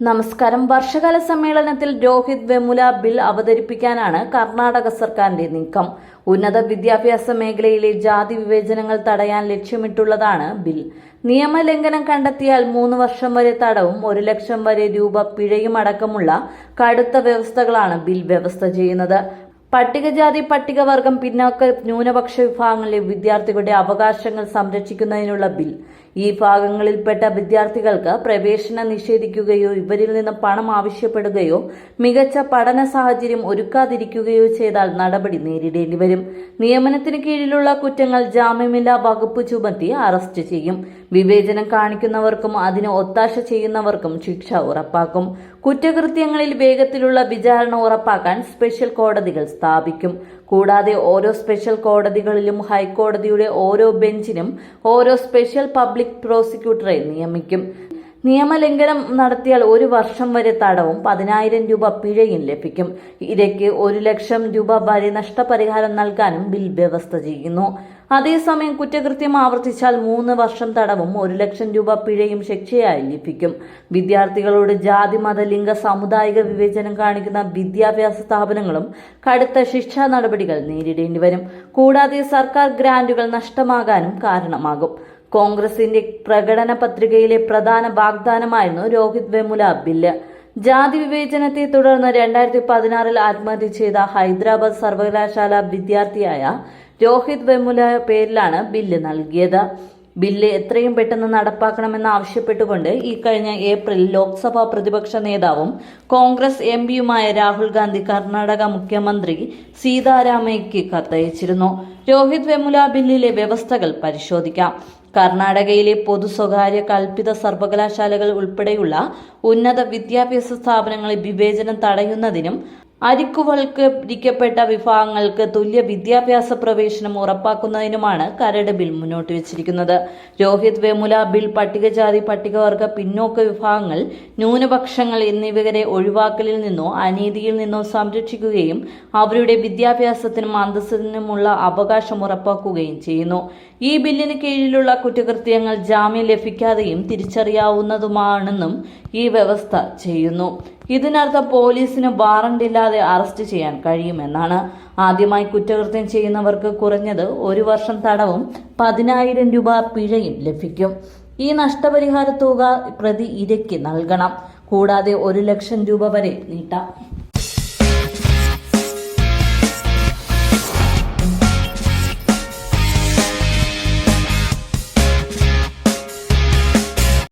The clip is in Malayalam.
നമസ്കാരം. വർഷകാല സമ്മേളനത്തിൽ രോഹിത് വെമുല ബിൽ അവതരിപ്പിക്കാനാണ് കർണാടക സർക്കാരിന്റെ നീക്കം. ഉന്നത വിദ്യാഭ്യാസ മേഖലയിലെ ജാതി വിവേചനങ്ങൾ തടയാൻ ലക്ഷ്യമിട്ടുള്ളതാണ് ബിൽ. നിയമലംഘനം കണ്ടെത്തിയാൽ മൂന്ന് വർഷം വരെ തടവും ഒരു ലക്ഷം വരെ രൂപ പിഴയും അടക്കമുള്ള കടുത്ത വ്യവസ്ഥകളാണ് ബിൽ വ്യവസ്ഥ ചെയ്യുന്നത്. പട്ടികജാതി പട്ടികവർഗം പിന്നോക്ക ന്യൂനപക്ഷ വിഭാഗങ്ങളിലെ വിദ്യാർത്ഥികളുടെ അവകാശങ്ങൾ സംരക്ഷിക്കുന്നതിനുള്ള ബിൽ. ഈ ഭാഗങ്ങളിൽപ്പെട്ട വിദ്യാർത്ഥികൾക്ക് പ്രവേശനം നിഷേധിക്കുകയോ ഇവരിൽ നിന്ന് പണം ആവശ്യപ്പെടുകയോ മികച്ച പഠന സാഹചര്യം ഒരുക്കാതിരിക്കുകയോ ചെയ്താൽ നടപടി നേരിടേണ്ടി വരും. നിയമനത്തിന് കീഴിലുള്ള കുറ്റങ്ങൾ ജാമ്യമില്ലാ വകുപ്പ് ചുമത്തി അറസ്റ്റ് ചെയ്യും. വിവേചനം കാണിക്കുന്നവർക്കും അതിന് ഒത്താശ ചെയ്യുന്നവർക്കും ശിക്ഷ ഉറപ്പാക്കും. കുറ്റകൃത്യങ്ങളിൽ വേഗത്തിലുള്ള വിചാരണ ഉറപ്പാക്കാൻ സ്പെഷ്യൽ കോടതികൾ സ്ഥാപിക്കും. കൂടാതെ ഓരോ സ്പെഷ്യൽ കോടതികളിലും ഹൈക്കോടതിയുടെ ഓരോ ബെഞ്ചിനും ഓരോ സ്പെഷ്യൽ പബ്ലിക് പ്രോസിക്യൂട്ടറെ നിയമിക്കും. നിയമലംഘനം നടത്തിയാൽ ഒരു വർഷം വരെ തടവും പതിനായിരം രൂപ പിഴയും ലഭിക്കും. ഇരയ്ക്ക് ഒരു ലക്ഷം രൂപ വരെ നഷ്ടപരിഹാരം നൽകാനും ബിൽ വ്യവസ്ഥ ചെയ്യുന്നു. അതേസമയം കുറ്റകൃത്യം ആവർത്തിച്ചാൽ മൂന്ന് വർഷം തടവും ഒരു ലക്ഷം രൂപ പിഴയും ശിക്ഷയായി ലഭിക്കും. വിദ്യാർത്ഥികളോട് ജാതി മത ലിംഗ സാമുദായിക വിവേചനം കാണിക്കുന്ന വിദ്യാഭ്യാസ സ്ഥാപനങ്ങളും കടുത്ത ശിക്ഷാ നടപടികൾ നേരിടേണ്ടി വരും. കൂടാതെ സർക്കാർ ഗ്രാന്റുകൾ നഷ്ടമാകാനും കാരണമാകും. കോൺഗ്രസിന്റെ പ്രകടന പത്രികയിലെ പ്രധാന വാഗ്ദാനമായിരുന്നു രോഹിത് വെമുല ബില്ല്. ജാതി വിവേചനത്തെ തുടർന്ന് രണ്ടായിരത്തി പതിനാറിൽ ആത്മഹത്യ ചെയ്ത ഹൈദരാബാദ് സർവകലാശാല വിദ്യാർത്ഥിയായ രോഹിത് വെമുല പേരിലാണ് ബില്ല് നൽകിയത്. ബില്ല് എത്രയും പെട്ടെന്ന് നടപ്പാക്കണമെന്ന് ആവശ്യപ്പെട്ടുകൊണ്ട് ഈ കഴിഞ്ഞ ഏപ്രിൽ ലോക്സഭാ പ്രതിപക്ഷ നേതാവും കോൺഗ്രസ് എം പിയുമായ രാഹുൽ ഗാന്ധി കർണാടക മുഖ്യമന്ത്രി സീതാരാമയ്ക്ക് കത്തയച്ചിരുന്നു. രോഹിത് വെമുല ബില്ലിലെ വ്യവസ്ഥകൾ പരിശോധിക്കാം. കർണാടകയിലെ പൊതു സ്വകാര്യ കൽപ്പിത സർവകലാശാലകൾ ഉൾപ്പെടെയുള്ള ഉന്നത വിദ്യാഭ്യാസ സ്ഥാപനങ്ങളെ വിവേചനം തടയുന്നതിനും അരിക്കുവൽക്കരിക്കപ്പെട്ട വിഭാഗങ്ങൾക്ക് തുല്യ വിദ്യാഭ്യാസ പ്രവേശനം ഉറപ്പാക്കുന്നതിനുമാണ് കരട് ബിൽ മുന്നോട്ട് വച്ചിരിക്കുന്നത്. രോഹിത് വേമുല ബിൽ പട്ടികജാതി പട്ടികവർഗ പിന്നോക്ക വിഭാഗങ്ങൾ ന്യൂനപക്ഷങ്ങൾ എന്നിവരെ ഒഴിവാക്കലിൽ നിന്നോ അനീതിയിൽ നിന്നോ സംരക്ഷിക്കുകയും അവരുടെ വിദ്യാഭ്യാസത്തിനും അന്തസ്സിനുമുള്ള അവകാശം ഉറപ്പാക്കുകയും ചെയ്യുന്നു. ഈ ബില്ലിന് കീഴിലുള്ള കുറ്റകൃത്യങ്ങൾ ജാമ്യം ലഭിക്കാതെയും തിരിച്ചറിയാവുന്നതുമാണെന്നും ഈ വ്യവസ്ഥ ചെയ്യുന്നു. ഇതിനർത്ഥം പോലീസിന് വാറണ്ടില്ലാതെ അറസ്റ്റ് ചെയ്യാൻ കഴിയുമെന്നാണ് ആദ്യമായി കുറ്റകൃത്യം ചെയ്യുന്നവർക്ക് കുറഞ്ഞത് ഒരു വർഷം തടവും പതിനായിരം രൂപ പിഴയും ലഭിക്കും. ഈ നഷ്ടപരിഹാര തുക പ്രതി ഇരയ്ക്ക് നൽകണം. കൂടാതെ ഒരു ലക്ഷം രൂപ വരെ നീട്ടാം.